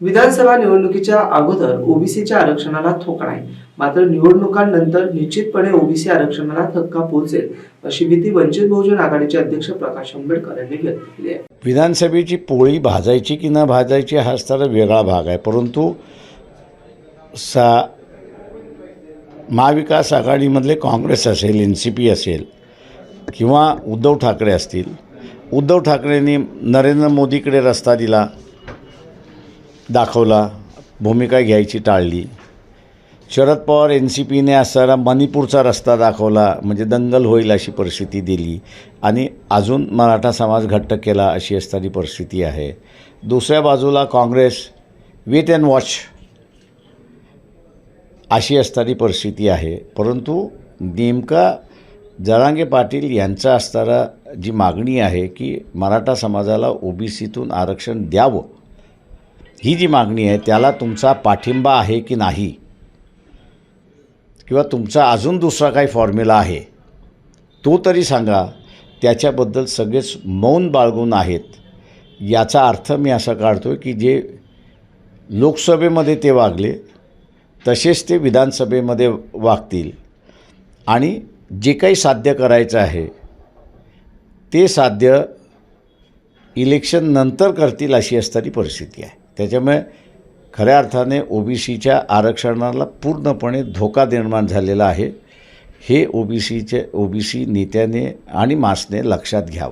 विधानसभा निवडणुकीच्या अगोदर ओबीसीच्या आरक्षणाला ठोका नाही. मात्र निवडणुकांनंतर निश्चितपणे ओबीसी आरक्षणाला धक्का पोहोचेल अशी भीती वंचित बहुजन आघाडीचे अध्यक्ष प्रकाश आंबेडकर यांनी व्यक्त केली आहे. विधानसभेची पोळी भाजायची की न भाजायची हा तर वेगळा भाग आहे. परंतु सा महाविकास आघाडीमधले काँग्रेस असेल एन सी पी असेल किंवा उद्धव ठाकरे असतील उद्धव ठाकरेंनी नरेंद्र मोदीकडे रस्ता दिला. दाखवला भूमिका घ्यायची टाळली. शरद पवार एन सी पीने असणारा मणिपूरचा रस्ता दाखवला म्हणजे दंगल होईल अशी परिस्थिती दिली आणि अजून मराठा समाज घट्ट केला अशी असणारी परिस्थिती आहे. दुसऱ्या बाजूला काँग्रेस वेट अँड वॉच अशी असणारी परिस्थिती आहे. परंतु नेमका जरांगे पाटील यांचा असणारा जी मागणी आहे की मराठा समाजाला ओबीसीतून आरक्षण द्यावं ही जी मागणी आहे त्याला तुमचा पाठिंबा आहे की नाही? किंवा तुमचा अजून दुसरा काही फॉर्म्युला आहे? तो तरी सांगा. त्याच्याबद्दल सगळेच मौन बाळगून आहेत. याचा अर्थ मी असा काढतो की जे लोकसभेमध्ये ते वागले तसेच ते विधानसभेमध्ये वागतील. आणि जे काही साध्य करायचं आहे ते साध्य इलेक्शन नंतर करतील अशी असणारी परिस्थिती आहे. त्याच्यामुळे खऱ्या अर्थाने ओ बी सीच्या आरक्षणाला पूर्णपणे धोका निर्माण झालेला आहे. हे ओ बी सीचे ओ बी सी नेत्याने आणि मासने लक्षात घ्यावं.